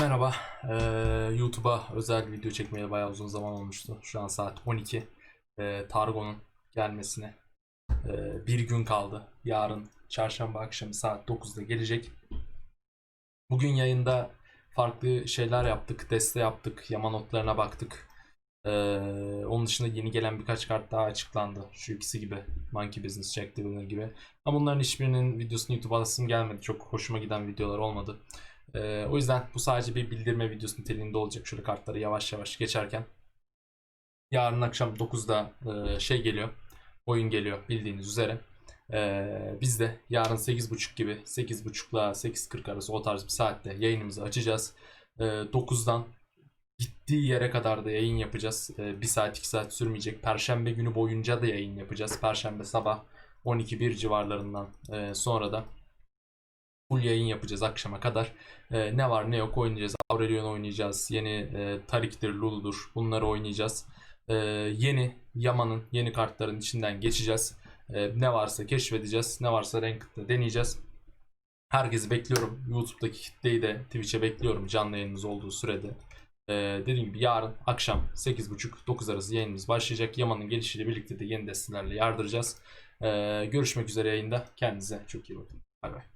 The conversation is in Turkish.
Merhaba. Ee, YouTube'a özel video çekmeye bayağı uzun zaman olmuştu. Şu an saat 12. Ee, Targo'nun gelmesine ee, bir gün kaldı. Yarın çarşamba akşamı saat 9'da gelecek. Bugün yayında farklı şeyler yaptık. Deste yaptık. Yama notlarına baktık. Ee, onun dışında yeni gelen birkaç kart daha açıklandı. Şu ikisi gibi. Monkey Business, Jack Winner gibi. Ama bunların hiçbirinin videosunu YouTube'a alasım gelmedi. Çok hoşuma giden videolar olmadı. Ee, o yüzden bu sadece bir bildirme videosu niteliğinde olacak. Şöyle kartları yavaş yavaş geçerken. Yarın akşam 9'da e, şey geliyor. Oyun geliyor bildiğiniz üzere. Ee, biz de yarın 8.30 gibi 8.30 ile 8.40 arası o tarz bir saatte yayınımızı açacağız. Ee, 9'dan gittiği yere kadar da yayın yapacağız. Ee, 1 saat 2 saat sürmeyecek. Perşembe günü boyunca da yayın yapacağız. Perşembe sabah 12-1 civarlarından e, sonra da full yayın yapacağız akşama kadar. Ee, ne var ne yok oynayacağız. Aurelion oynayacağız. Yeni e, Tarik'tir, Lulu'dur. Bunları oynayacağız. Ee, yeni Yaman'ın yeni kartların içinden geçeceğiz. Ee, ne varsa keşfedeceğiz. Ne varsa Ranked'da deneyeceğiz. Herkesi bekliyorum. YouTube'daki kitleyi de Twitch'e bekliyorum canlı yayınımız olduğu sürede. Ee, dediğim gibi yarın akşam 8.30-9 arası yayınımız başlayacak. Yaman'ın gelişiyle birlikte de yeni destelerle yardıracağız. Ee, görüşmek üzere yayında. Kendinize çok iyi bakın. Bay bay.